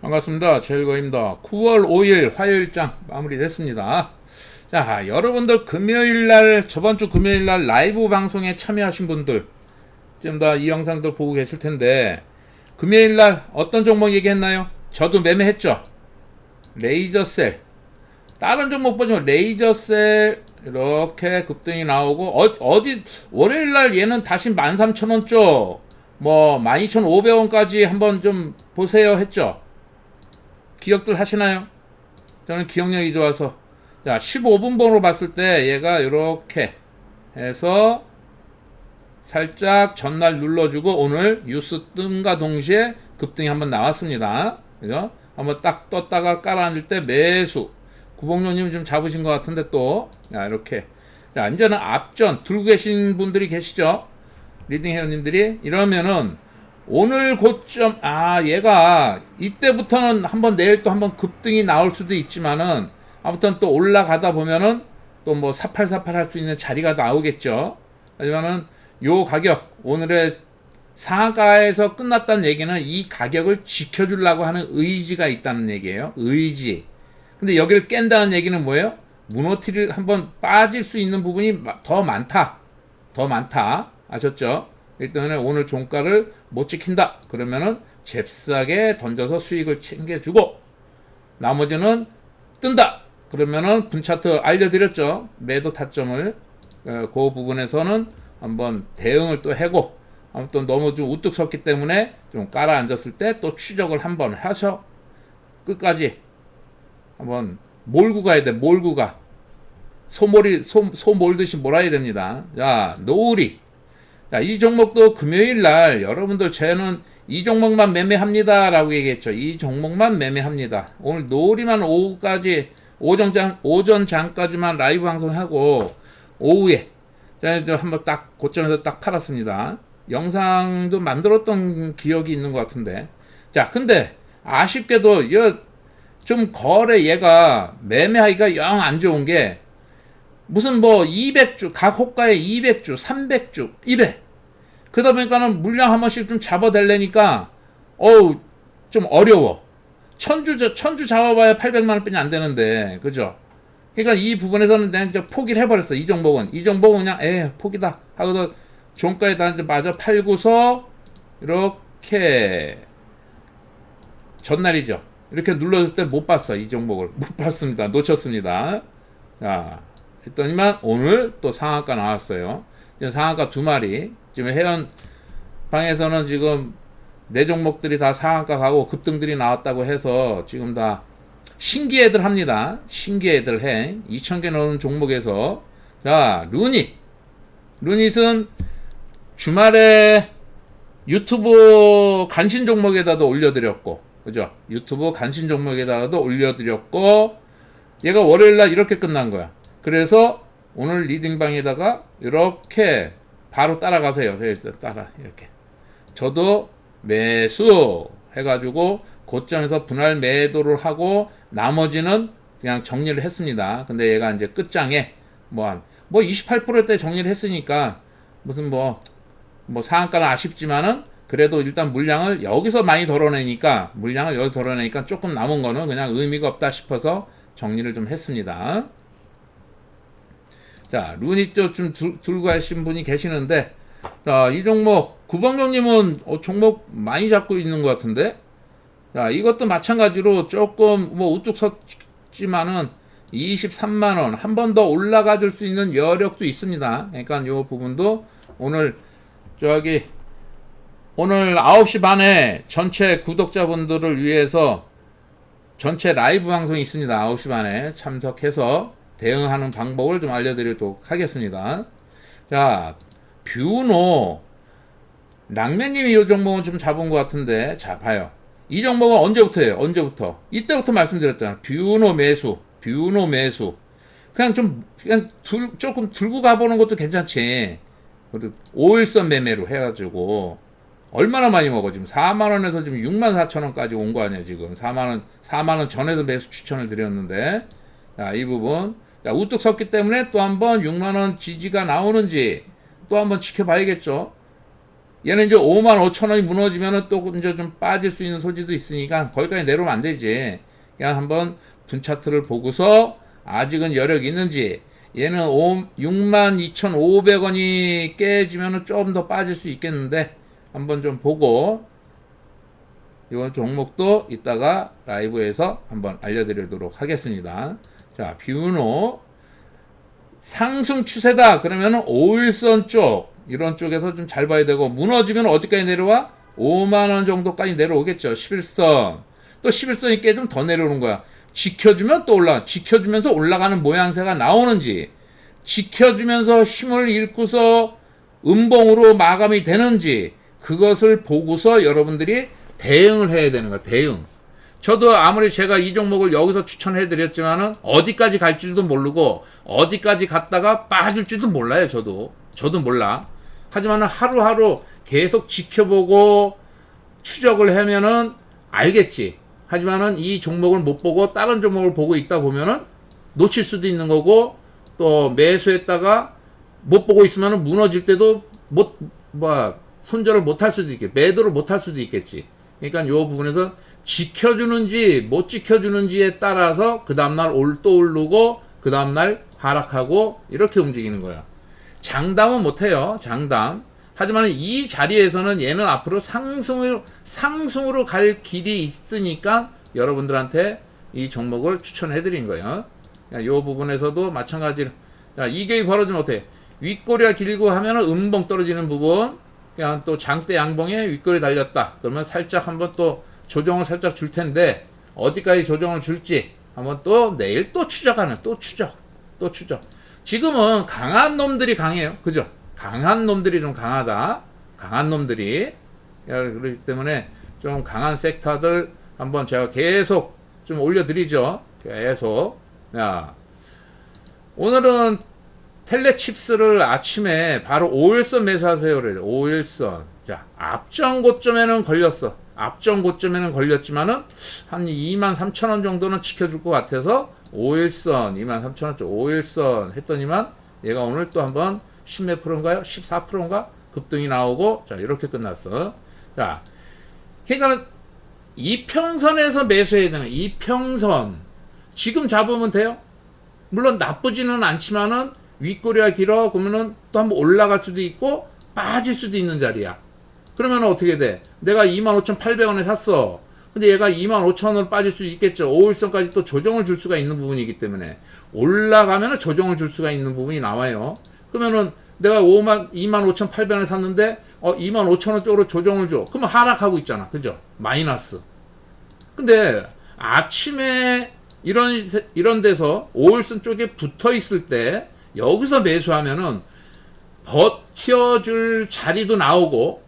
반갑습니다. 제일거입니다. 9월 5일 화요일장 마무리됐습니다. 자, 여러분들 금요일 날, 저번 주 금요일 날 라이브 방송에 참여하신 분들, 지금 다 이 영상들 보고 계실 텐데, 금요일 날 어떤 종목 얘기했나요? 저도 매매했죠? 레이저셀. 다른 종목 보지만 레이저셀, 이렇게 급등이 나오고, 어, 어디, 월요일 날 얘는 다시 13,000원 쪽, 뭐, 12,500원까지 한번 좀 보세요 했죠? 기억들 하시나요? 저는 기억력이 좋아서 자 15분 번으로 봤을 때 얘가 이렇게 해서 살짝 전날 눌러주고 오늘 뉴스 뜸과 동시에 급등이 한번 나왔습니다. 그죠? 한번 딱 떴다가 깔아앉을 때 매수. 구봉료님 좀 잡으신 것 같은데 또 자, 이렇게 자 이제는 앞전 들고 계신 분들이 계시죠? 리딩 회원님들이 이러면은 오늘 고점 아 얘가 이때부터는 한번 내일 또 한번 급등이 나올 수도 있지만은 아무튼 또 올라가다 보면은 또 뭐 사팔사팔 할 수 있는 자리가 나오겠죠. 하지만은 요 가격 오늘의 상가에서 끝났다는 얘기는 이 가격을 지켜주려고 하는 의지가 있다는 얘기예요. 의지. 근데 여기를 깬다는 얘기는 뭐예요? 무너뜨릴 한번 빠질 수 있는 부분이 더 많다. 더 많다. 아셨죠? 일단은 오늘 종가를 못 지킨다. 그러면은 잽싸게 던져서 수익을 챙겨주고 나머지는 뜬다. 그러면은 분차트 알려드렸죠. 매도 타점을 어, 그 부분에서는 한번 대응을 또 해고 아무튼 너무 좀 우뚝 섰기 때문에 좀 깔아 앉았을 때 또 추적을 한번 하셔 끝까지 한번 몰고 가야 돼. 몰고 가. 소몰이 소, 소 몰듯이 몰아야 됩니다. 자 노을이 자, 이 종목도 금요일 날 여러분들 저는 이 종목만 매매합니다 라고 얘기했죠. 이 종목만 매매합니다. 오늘 노을이만 오후까지 오전장 오전장까지만 라이브 방송하고 오후에 자, 이제 한번 딱 고점에서 딱 팔았습니다. 영상도 만들었던 기억이 있는 것 같은데. 자, 근데 아쉽게도 이좀 거래 얘가 매매하기가 영 안 좋은 게 무슨 뭐 200주 각 호가에 200주 300주 이래. 그러다 보니까는 물량 한 번씩 좀 잡아달래니까 어우 좀 어려워. 천주 천주 잡아봐야 800만 원뿐이 안 되는데 그죠? 그러니까 이 부분에서는 내가 이제 포기를 해버렸어 이 종목은. 이 종목은 그냥 에 포기다. 하고서 종가에 다 이제 마저 팔고서 이렇게 전날이죠. 이렇게 눌러줄 때 못 봤어 이 종목을. 못 봤습니다. 놓쳤습니다. 자 했더니만 오늘 또 상한가 나왔어요. 이제 상한가 두 마리. 지금 회원 방에서는 지금 네 종목들이 다 상한가 가고 급등들이 나왔다고 해서 지금 다 신기해들 합니다. 신기해들 해. 2,000개 넘는 종목에서. 자, 루닛. 루닛은 주말에 유튜브 간신 종목에다도 올려드렸고, 그죠? 유튜브 간신 종목에다가도 올려드렸고, 얘가 월요일날 이렇게 끝난 거야. 그래서 오늘 리딩방에다가 이렇게 바로 따라가세요. 그래서 따라 이렇게. 저도 매수 해가지고 고점에서 분할 매도를 하고 나머지는 그냥 정리를 했습니다. 근데 얘가 이제 끝장에 뭐뭐 뭐 28%대 정리를 했으니까 무슨 뭐뭐 상한가는 아쉽지만은 그래도 일단 물량을 여기서 많이 덜어내니까 물량을 여기 덜어내니까 조금 남은 거는 그냥 의미가 없다 싶어서 정리를 좀 했습니다. 자, 루닛도 좀 들, 들고 가신 분이 계시는데, 자, 이 종목, 구방경님은 어, 종목 많이 잡고 있는 것 같은데, 자, 이것도 마찬가지로 조금 뭐 우뚝 섰지만은 23만원, 한 번 더 올라가 줄 수 있는 여력도 있습니다. 그러니까 이 부분도 오늘, 저기, 오늘 9시 반에 전체 구독자분들을 위해서 전체 라이브 방송이 있습니다. 9시 반에 참석해서 대응하는 방법을 좀 알려드리도록 하겠습니다. 자, 뷰노. 랑맨님이 이 종목은 좀 잡은 것 같은데, 자, 봐요. 이 종목은 언제부터예요? 언제부터? 이때부터 말씀드렸잖아. 뷰노 매수. 뷰노 매수. 그냥 좀, 그냥 둘, 조금 들고 가보는 것도 괜찮지. 그리고 5일선 매매로 해가지고, 얼마나 많이 먹어? 지금 4만원에서 지금 6만 4천원까지 온 거 아니야, 지금. 4만원, 4만원 전에도 매수 추천을 드렸는데. 자, 이 부분. 자, 우뚝 섰기 때문에 또 한번 6만원 지지가 나오는지 또 한번 지켜봐야겠죠. 얘는 이제 5만 5천 원이 무너지면은 또 이제 좀 빠질 수 있는 소지도 있으니까 거기까지 내려오면 안 되지. 그냥 한번 분 차트를 보고서 아직은 여력 있는지 얘는 6만 2,500원이 깨지면은 좀 더 빠질 수 있겠는데 한번 좀 보고 이번 종목도 이따가 라이브에서 한번 알려드리도록 하겠습니다. 자, 뷰노 상승 추세다. 그러면은 5일선 쪽 이런 쪽에서 좀 잘 봐야 되고 무너지면 어디까지 내려와? 5만 원 정도까지 내려오겠죠. 11선. 또 11선이 깨지면 더 내려오는 거야. 지켜주면 또 올라. 지켜주면서 올라가는 모양새가 나오는지 지켜주면서 힘을 잃고서 음봉으로 마감이 되는지 그것을 보고서 여러분들이 대응을 해야 되는 거야. 대응. 저도 아무리 제가 이 종목을 여기서 추천해 드렸지만은 어디까지 갈지도 모르고 어디까지 갔다가 빠질지도 몰라요. 저도 저도 몰라. 하지만 하루하루 계속 지켜보고 추적을 하면은 알겠지. 하지만은 이 종목을 못 보고 다른 종목을 보고 있다 보면은 놓칠 수도 있는 거고 또 매수했다가 못 보고 있으면은 무너질 때도 못 뭐 손절을 못 할 수도 있겠 매도를 못 할 수도 있겠지. 그러니까 요 부분에서 지켜주는지 못 지켜주는지에 따라서 그 다음날 올또 오르고 그 다음날 하락하고 이렇게 움직이는 거야. 장담은 못해요. 장담. 하지만 이 자리에서는 얘는 앞으로 상승을 상승으로 갈 길이 있으니까 여러분들한테 이 종목을 추천해 드린 거예요. 이 부분에서도 마찬가지로 자, 이격이 벌어지면 어떻게? 윗꼬리가 길고 하면은 음봉 떨어지는 부분 그냥 또 장대 양봉에 윗꼬리 달렸다. 그러면 살짝 한번 또 조정을 살짝 줄 텐데 어디까지 조정을 줄지 한번 또 내일 또 추적하는 또 추적 또 추적. 지금은 강한 놈들이 강해요. 그죠? 강한 놈들이 좀 강하다. 강한 놈들이 그렇기 때문에 좀 강한 섹터들 한번 제가 계속 좀 올려드리죠. 계속. 야, 오늘은 텔레칩스를 아침에 바로 5일선 매수하세요. 그래요. 5일선. 자, 앞전 고점에는 걸렸어. 앞전 고점에는 걸렸지만은 한 2만 3천 원 정도는 지켜줄 것 같아서 5일선, 2만 3천 원쪽 5일선 했더니만 얘가 오늘 또 한번 10몇 프로인가요? 14%인가? 급등이 나오고 자, 이렇게 끝났어. 자, 그러니까 이평선에서 매수해야 되는 이평선. 지금 잡으면 돼요? 물론 나쁘지는 않지만은 윗꼬리가 길어 그러면은 또 한번 올라갈 수도 있고 빠질 수도 있는 자리야. 그러면 어떻게 돼? 내가 25,800원에 샀어. 근데 얘가 25,000원으로 빠질 수 있겠죠. 5일선까지 또 조정을 줄 수가 있는 부분이기 때문에 올라가면은 조정을 줄 수가 있는 부분이 나와요. 그러면은 내가 5만 25,800원에 샀는데 어 25,000원 쪽으로 조정을 줘. 그러면 하락하고 있잖아. 그죠? 마이너스. 근데 아침에 이런 이런 데서 5일선 쪽에 붙어 있을 때 여기서 매수하면은 버텨줄 자리도 나오고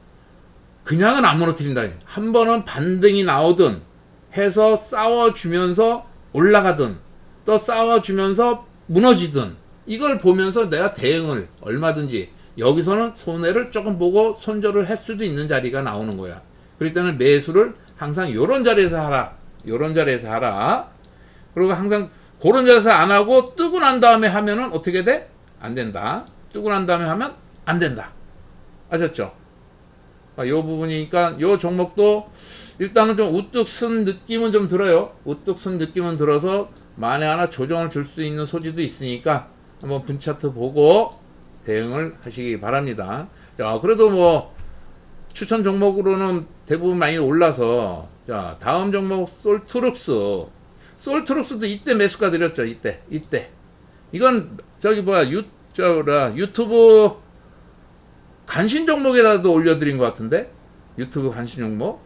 그냥은 안 무너뜨린다. 한 번은 반등이 나오든 해서 싸워주면서 올라가든 또 싸워주면서 무너지든 이걸 보면서 내가 대응을 얼마든지 여기서는 손해를 조금 보고 손절을 할 수도 있는 자리가 나오는 거야. 그럴 때는 매수를 항상 요런 자리에서 하라. 요런 자리에서 하라. 그리고 항상 그런 자리에서 안 하고 뜨고 난 다음에 하면은 어떻게 돼? 안 된다. 뜨고 난 다음에 하면 안 된다. 아셨죠? 아, 요 부분이니까 요 종목도 일단은 좀 우뚝 쓴 느낌은 좀 들어요. 우뚝 쓴 느낌은 들어서 만에 하나 조정을 줄 수 있는 소지도 있으니까 한번 분차트 보고 대응을 하시기 바랍니다. 자, 그래도 뭐 추천 종목으로는 대부분 많이 올라서 자, 다음 종목 솔트룩스. 솔트룩스도 이때 매수가 드렸죠. 이때. 이때. 이건 저기 뭐야 유 저라 유튜브 간신 종목에다도 올려드린 것 같은데? 유튜브 간신 종목.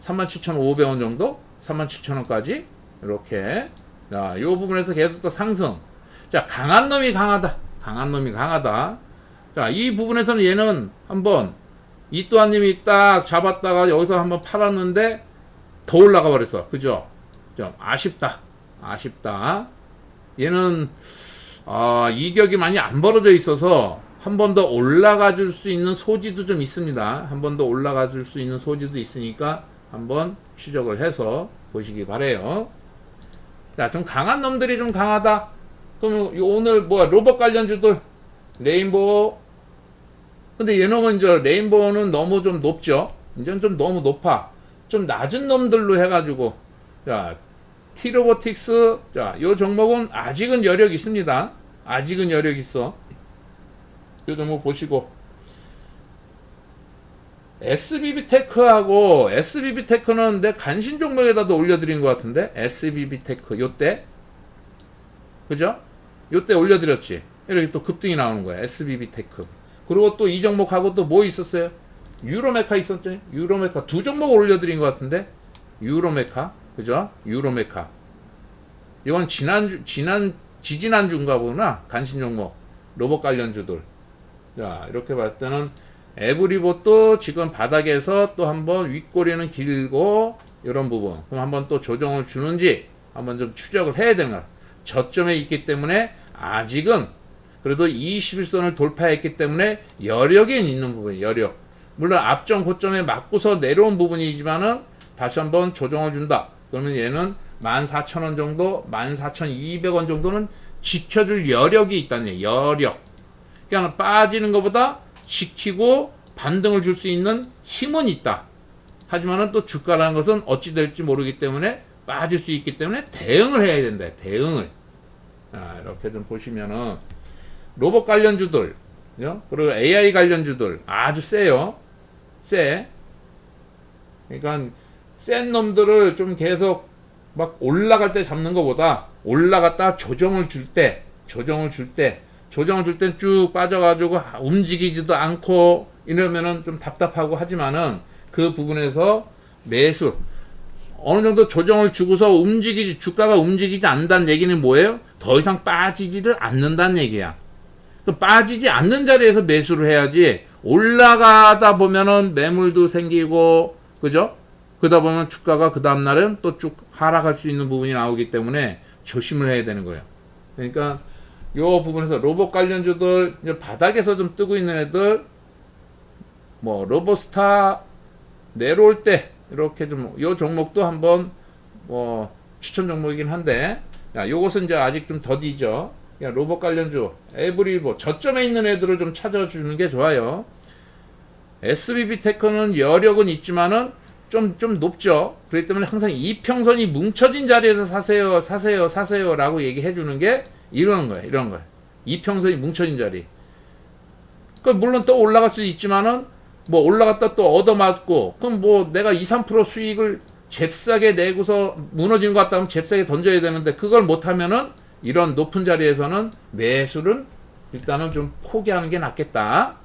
37,500원 정도? 37,000원까지? 이렇게. 자, 요 부분에서 계속 또 상승. 자 강한 놈이 강하다. 강한 놈이 강하다. 자 이 부분에서는 얘는 한번 이또한님이 딱 잡았다가 여기서 한번 팔았는데 더 올라가 버렸어. 그죠? 좀 아쉽다. 아쉽다. 얘는 아, 이격이 많이 안 벌어져 있어서 한 번 더 올라가 줄 수 있는 소지도 좀 있습니다. 한 번 더 올라가 줄 수 있는 소지도 있으니까 한번 추적을 해서 보시기 바래요. 자, 좀 강한 놈들이 좀 강하다. 그럼 오늘 뭐 로봇 관련주들 레인보우 근데 얘놈은 이제 레인보우는 너무 좀 높죠. 이제는 좀 너무 높아. 좀 낮은 놈들로 해가지고 자 티로보틱스 자요 종목은 아직은 여력 있습니다. 아직은 여력 있어. 요 종목 보시고 SBB 테크하고 SBB 테크는 내 간신 종목에다도 올려드린 것 같은데 SBB 테크 요때 그죠? 요때 올려드렸지. 이렇게 또 급등이 나오는 거야. SBB 테크. 그리고 또 이 종목하고 또 뭐 있었어요? 유로메카 있었죠? 유로메카 두 종목 올려드린 것 같은데 유로메카 그죠? 유로메카 이건 지난주 지난 지지난주인가 보구나 간신 종목 로봇 관련주들 자 이렇게 봤을 때는 에브리봇도 지금 바닥에서 또 한번 윗꼬리는 길고 이런 부분. 그럼 한번 또 조정을 주는지 한번 좀 추적을 해야 되는 거야. 저점에 있기 때문에 아직은 그래도 21선을 돌파했기 때문에 여력이 있는 부분 여력. 물론 앞점 고점에 맞고서 내려온 부분이지만은 다시 한번 조정을 준다. 그러면 얘는 14,000원 정도 14,200원 정도는 지켜줄 여력이 있다는 얘기 여력 그러니까 빠지는 것보다 지키고 반등을 줄 수 있는 힘은 있다. 하지만은 또 주가라는 것은 어찌 될지 모르기 때문에 빠질 수 있기 때문에 대응을 해야 된다. 대응을. 아, 이렇게 좀 보시면은 로봇 관련주들? 그리고 AI 관련주들 아주 세요. 세. 그러니까 센 놈들을 좀 계속 막 올라갈 때 잡는 것보다 올라갔다 조정을 줄 때, 조정을 줄 때, 조정을 줄 땐 쭉 빠져가지고 움직이지도 않고 이러면은 좀 답답하고 하지만은 그 부분에서 매수 어느 정도 조정을 주고서 움직이지 주가가 움직이지 않는다는 얘기는 뭐예요? 더 이상 빠지지를 않는다는 얘기야. 그 빠지지 않는 자리에서 매수를 해야지 올라가다 보면은 매물도 생기고 그죠? 그러다 보면 주가가 그 다음 날은 또 쭉 하락할 수 있는 부분이 나오기 때문에 조심을 해야 되는 거예요. 그러니까 요 부분에서 로봇 관련주들 바닥에서 좀 뜨고 있는 애들 뭐 로봇스타 내려올 때 이렇게 좀 요 종목도 한번 뭐 추천 종목이긴 한데 야 요것은 이제 아직 좀 더디죠. 야 로봇 관련주 에브리보 저점에 있는 애들을 좀 찾아주는 게 좋아요. SBB 테크는 여력은 있지만은 좀, 좀 높죠. 그렇기 때문에 항상 이평선이 뭉쳐진 자리에서 사세요, 사세요, 사세요 라고 얘기해 주는 게 이러는 거예요. 이런 거예요. 이평선이 뭉쳐진 자리. 그 물론 또 올라갈 수 있지만은 뭐 올라갔다 또 얻어맞고 그럼 뭐 내가 2, 3% 수익을 잽싸게 내고서 무너지는 것 같다 하면 잽싸게 던져야 되는데 그걸 못하면은 이런 높은 자리에서는 매수는 일단은 좀 포기하는 게 낫겠다.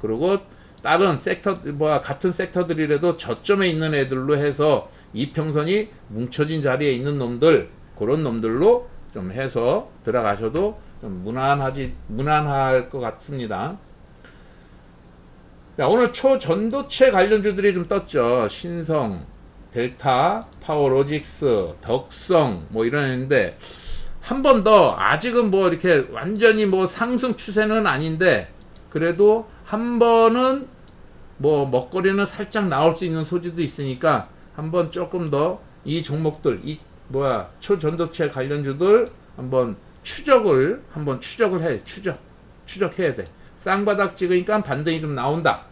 그리고 다른 섹터 뭐야 같은 섹터들이라도 저점에 있는 애들로 해서 이평선이 뭉쳐진 자리에 있는 놈들 그런 놈들로 좀 해서 들어가셔도 좀 무난하지 무난할 것 같습니다. 자, 오늘 초전도체 관련주들이 좀 떴죠. 신성, 델타, 파워로직스, 덕성 뭐 이런 애인데 한 번 더 아직은 뭐 이렇게 완전히 뭐 상승 추세는 아닌데 그래도 한 번은 뭐 먹거리는 살짝 나올 수 있는 소지도 있으니까 한번 조금 더 이 종목들 이 뭐야 초전도체 관련주들 한번 추적을 한번 추적을 해 추적 추적해야 돼. 쌍바닥 찍으니까 반등이 좀 나온다.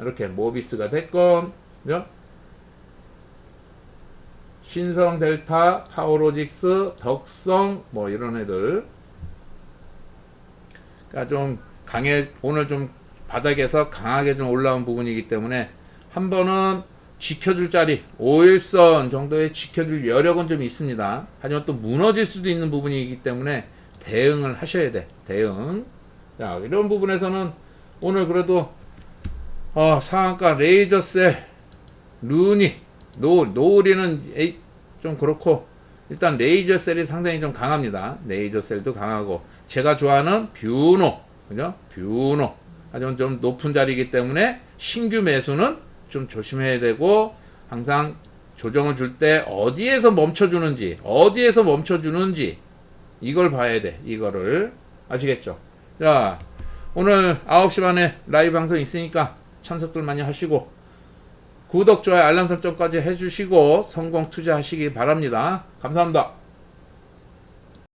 이렇게 모비스가 됐건 그죠? 신성 델타 파워로직스 덕성 뭐 이런 애들. 그러니까 좀 강해 오늘 좀 바닥에서 강하게 좀 올라온 부분이기 때문에 한 번은 지켜줄 자리 5일선 정도의 지켜줄 여력은 좀 있습니다. 하지만 또 무너질 수도 있는 부분이기 때문에 대응을 하셔야 돼. 대응. 자 이런 부분에서는 오늘 그래도 어, 상한가 레이저셀 루니 노을 노을이는 에이, 좀 그렇고 일단 레이저셀이 상당히 좀 강합니다. 레이저셀도 강하고 제가 좋아하는 뷰노 그죠? 뷰노 하지만 좀 높은 자리이기 때문에 신규 매수는 좀 조심해야 되고 항상 조정을 줄 때 어디에서 멈춰주는지 어디에서 멈춰주는지 이걸 봐야 돼 이거를. 아시겠죠? 자 오늘 9시 반에 라이브 방송 있으니까 참석들 많이 하시고 구독 좋아요 알람 설정까지 해주시고 성공 투자하시기 바랍니다. 감사합니다